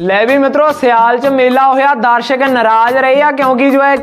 ਲੈ ਵੀ ਮਿੱਤਰੋ, ਸਿਆਲ ਚ ਮੇਲਾ ਹੋਇਆ, ਦਰਸ਼ਕ ਨਾਰਾਜ਼ ਰਹੇ ਆ, ਕਿਉਂਕਿ ਜੋ ਹੈ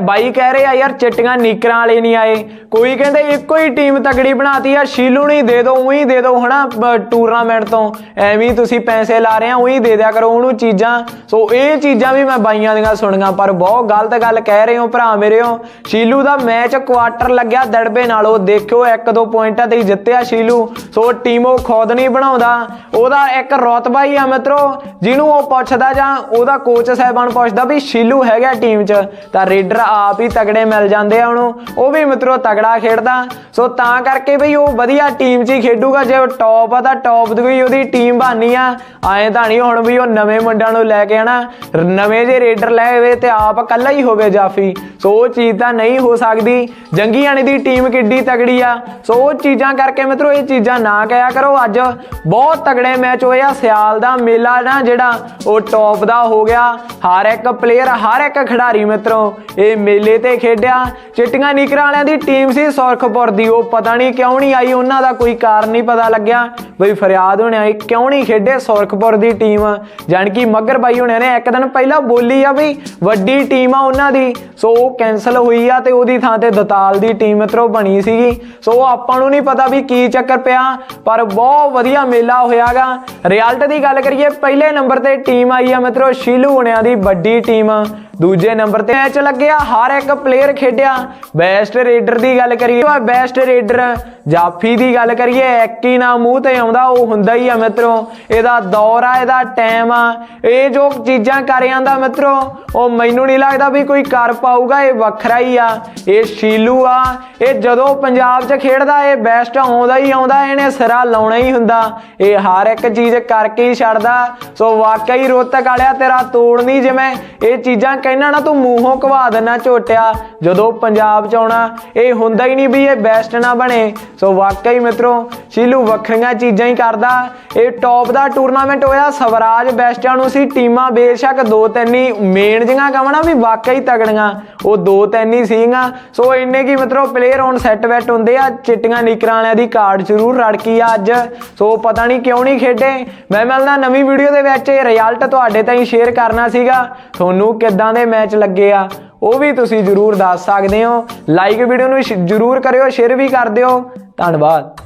ਬਾਈ ਕਹਿ ਰਹੇ ਆ, ਯਾਰ, ਚਿੱਟੀਆਂ ਨੀਕਰਾਂ ਵਾਲੇ ਨਹੀਂ ਆਏ। ਕੋਈ ਕਹਿੰਦੇ, ਇੱਕੋ ਹੀ ਟੀਮ ਤਗੜੀ ਬਣਾਤੀ ਆ, ਸ਼ੀਲੂ ਦੇ ਦਿਓ ਉਹੀ ਦੇ ਦਿਓ ਹਨਾ ਟੂਰਨਾਮੈਂਟ ਤੋਂ। ਐਵੇਂ ਤੁਸੀਂ ਪੈਸੇ ਲਾ ਰਹੇ ਆ, ਉਹੀ ਦੇ ਦਿਆ ਕਰੋ, ਉਹਨੂੰ ਚੀਜ਼ਾਂ ਸੋ ਇਹ ਚੀਜ਼ਾਂ ਵੀ ਮੈਂ ਬਾਈਆਂ ਦੀਆਂ ਸੁਣੀਆਂ, ਪਰ ਬਹੁਤ ਗਲਤ ਗੱਲ ਕਹਿ ਰਹੇ ਹੋ, ਭਰਾ ਮੇਰੇ ਹੋ। ਸ਼ੀਲੂ ਦਾ ਮੈਚ ਕੁਆਟਰ ਲੱਗਿਆ, ਦੜਬੇ ਨਾਲ ਉਹ ਦੇਖਿਓ ਇੱਕ ਦੋ ਪੁਆਇੰਟਾਂ ਤੇ ਹੀ ਜਿੱਤਿਆ ਸ਼ੀਲੂ। ਸੋ ਟੀਮ ਉਹ ਖੁਦ ਨਹੀਂ ਬਣਾਉਂਦਾ। ਉਹਦਾ ਇੱਕ ਰਤਬਾ ਹੀ ਆ ਮਿੱਤਰੋ, ਜਿਹਨੂੰ ਉਹ ਪੁੱਛਦਾ ਜਾਂ ਉਹਦਾ ਕੋਚ ਸਾਹਿਬਾਨ ਪੁੱਛਦਾ ਵੀ ਸ਼ੀਲੂ ਹੈਗਾ ਟੀਮ 'ਚ ਤਾਂ ਰੇਡਰ ਆਪ ਹੀ ਤਗੜੇ ਮਿਲ ਜਾਂਦੇ ਆ ਉਹਨੂੰ। ਉਹ ਵੀ ਮਿੱਤਰੋ ਤਗੜਾ ਖੇਡਦਾ। ਸੋ ਤਾਂ ਕਰਕੇ ਬਈ ਉਹ ਵਧੀਆ ਟੀਮ 'ਚ ਹੀ ਖੇਡੂਗਾ, ਜੇ ਉਹ ਟੌਪ ਆ ਤਾਂ ਟੌਪ ਦੀ ਕੋਈ ਉਹਦੀ ਟੀਮ ਬਾਨੀ ਆ। ਐਂ ਤਾਂ ਨਹੀਂ ਹੁਣ ਵੀ ਉਹ ਨਵੇਂ ਮੁੰਡਿਆਂ ਨੂੰ ਲੈ ਕੇ ਆਣਾ ਨਵੇਂ ਜੇ ਰੇਡਰ ਲੈ ਆਵੇ ਤੇ ਆਪ ਇਕੱਲਾ ਹੀ ਹੋਵੇ ਜਾਫੀ। ਸੋ ਉਹ ਚੀਜ਼ ਤਾਂ ਨਹੀਂ ਹੋ ਸਕਦੀ। ਜੰਗੀ ਜੰਗੀਆਣੇ ਦੀ ਟੀਮ ਕਿੱਡੀ ਤਗੜੀ ਆ। ਸੋ ਉਹ ਚੀਜ਼ਾਂ ਕਰਕੇ ਮਿੱਤਰੋ, ਇਹ ਚੀਜ਼ਾਂ ਨਾ ਕਹਿਆ ਕਰੋ। ਅੱਜ ਬਹੁਤ ਤਗੜੇ ਮੈਚ ਹੋਏ ਆ। ਸਿਆਲ ਦਾ ਮੇਲਾ ਨਾ ਜਿਹੜਾ, ਉਹ ਟੌਪ ਦਾ ਹੋ ਗਿਆ। ਹਰ ਇੱਕ ਪਲੇਅਰ ਹਰ ਇੱਕ ਖਿਡਾਰੀ ਮਿੱਤਰੋ, ਇਹ ਮੇਲੇ ਤੇ ਖੇਡਿਆ। ਚਿੱਟੀਆਂ ਨੀਕਰਾਂ ਵਾਲਿਆਂ ਦੀ ਟੀਮ ਸੀ ਸੁਰਖਪੁਰ ਦੀ। ਉਹ ਪਤਾ ਨਹੀਂ ਕਿਉਂ ਨਹੀਂ ਆਈ, ਉਹਨਾਂ ਦਾ ਕੋਈ ਕਾਰਨ ਨਹੀਂ ਪਤਾ ਲੱਗਿਆ। ਬਈ ਫਰਿਆਦ ਹੋਣਿਆ, ਇਹ ਕਿਉਂ ਨਹੀਂ ਖੇਡੇ ਸੁਰਖਪੁਰ ਦੀ ਟੀਮ? ਜਾਣ ਕਿ ਮੱਗਰ ਬਾਈ ਹੋਣਿਆਂ ਨੇ ਇੱਕ ਦਿਨ ਪਹਿਲਾਂ ਬੋਲੀ ਆ ਵੀ ਵੱਡੀ ਟੀਮ ਆ ਉਹਨਾਂ ਦੀ। ਸੋ ਉਹ ਕੈਨਸਲ ਹੋਈ ਆ ਤੇ ਉਹਦੀ ਥਾਂ ਤੇ ਦਤਾਲ ਦੀ ਟੀਮ ਮਿੱਤਰੋ ਬਣੀ ਸੀਗੀ। ਸੋ ਆਪਾਂ ਨੂੰ ਨਹੀਂ ਪਤਾ ਵੀ ਕੀ ਚੱਕਰ ਪਿਆ, ਪਰ ਬਹੁਤ ਵਧੀਆ ਮੇਲਾ ਹੋਇਆਗਾ। ਰਿਜ਼ਲਟ ਦੀ ਗੱਲ ਕਰੀਏ, ਪਹਿਲੇ ਨੰਬਰ ਤੇ ਟੀਮ ਆਈ ਆ ਮਿੱਤਰੋ, ਸ਼ੀਲੂ ਹੋਣਿਆਂ ਦੀ ਵੱਡੀ ਟੀਮ। ਦੂਜੇ ਨੰਬਰ ਤੇ ਮੈਚ ਲੱਗਿਆ, ਹਰ ਇੱਕ ਪਲੇਅਰ ਖੇਡਿਆ। ਬੈਸਟ ਰੇਡਰ ਦੀ ਗੱਲ ਕਰੀਏ ਬੈਸਟ ਰੇਡਰ ਜਾਫੀ ਦੀ ਗੱਲ ਕਰੀਏ, ਇੱਕ ਹੀ ਨਾ ਮੂੰਹ ਤੇ ਆਉਂਦਾ, ਉਹ ਹੁੰਦਾ ਹੀ ਆ ਮਿੱਤਰੋ। ਇਹਦਾ ਦੌਰ ਆ, ਇਹਦਾ ਟਾਈਮ ਆ। ਇਹ ਜੋ ਚੀਜ਼ਾਂ ਕਰ ਜਾਂਦਾ ਮਿੱਤਰੋ, ਉਹ ਮੈਨੂੰ ਨਹੀਂ ਲੱਗਦਾ ਵੀ ਕੋਈ ਕਰ ਪਾਊਗਾ, ਇਹ ਵੱਖਰਾ ਹੀ ਆ। ਇਹ ਸ਼ੀਲੂ ਆ, ਇਹ ਜਦੋਂ ਪੰਜਾਬ 'ਚ ਖੇਡਦਾ, ਇਹ ਬੈਸਟ ਆਉਂਦਾ ਹੀ ਆਉਂਦਾ, ਇਹਨੇ ਸਿਰਾ ਲਾਉਣਾ ਹੀ ਹੁੰਦਾ। ਇਹ ਹਰ ਇੱਕ ਚੀਜ਼ ਕਰਕੇ ਹੀ ਛੱਡਦਾ। ਸੋ ਵਾਕਈ ਰੋਤਕ ਵਾਲਿਆ, ਤੇਰਾ ਤੋੜ ਨਹੀਂ ਜਿਵੇਂ। ਇਹ ਚੀਜ਼ਾਂ ਕਹਿਣਾ ਨਾ ਤੂੰ ਮੂੰਹੋਂ ਘਵਾ ਦੇਣਾ ਝੋਟਿਆ। ਜਦੋਂ ਪੰਜਾਬ 'ਚ ਆਉਣਾ, ਇਹ ਹੁੰਦਾ ਹੀ ਨਹੀਂ ਵੀ ਇਹ ਬੈਸਟ ਨਾ ਬਣੇ। ਸੋ ਵਾਕਈ ਮਿੱਤਰੋ, ਸ਼ੀਲੂ ਵੱਖਰੀਆਂ ਚੀਜ਼ਾਂ ਹੀ ਕਰਦਾ। ਇਹ ਟੌਪ ਦਾ ਟੂਰਨਾਮੈਂਟ ਹੋਇਆ, ਸਵਰਾਜ ਬੈਸਟਾਂ ਨੂੰ ਸੀ, ਟੀਮਾਂ ਬੇਸ਼ੱਕ ਦੋ ਤਿੰਨ ਹੀ ਮੇਨ ਜਿਹੀਆਂ ਕਹਣਾ ਵੀ ਵਾਕਈ ਤਗੜੀਆਂ। ਉਹ ਦੋ ਤਿੰਨ ਹੀ ਸੀਗੀਆਂ। ਸੋ ਇੰਨੇ ਕੀ ਮਿੱਤਰੋ ਪਲੇਅਰ ਹੁਣ ਸੈੱਟ ਵੈਟ ਹੁੰਦੇ ਆ, ਚਿੱਟੀਆਂ ਨੀਕਰਾਂ ਵਾਲਿਆਂ ਦੀ ਕਾਰਡ ਜ਼ਰੂਰ ਰੜਕੀ ਆ ਅੱਜ। ਸੋ ਪਤਾ ਨਹੀਂ ਕਿਉਂ ਨਹੀਂ ਖੇਡੇ। ਮੈਂ ਮਿਲਦਾ ਨਵੀਂ ਵੀਡੀਓ ਦੇ ਵਿੱਚ, ਇਹ ਰਿਜ਼ਲਟ ਤੁਹਾਡੇ ਤਾਈਂ ਸ਼ੇਅਰ ਕਰਨਾ ਸੀਗਾ। ਤੁਹਾਨੂੰ ਕਿੱਦਾਂ ਦੇ ਮੈਚ ਲੱਗੇ ਆ, ਉਹ ਵੀ ਤੁਸੀਂ ਜਰੂਰ ਦੱਸ ਸਕਦੇ ਹੋ। ਲਾਈਕ ਵੀਡੀਓ ਨੂੰ ਜਰੂਰ ਕਰਿਓ ਸ਼ੇਅਰ ਵੀ ਕਰ ਦਿਓ। ਧੰਨਵਾਦ।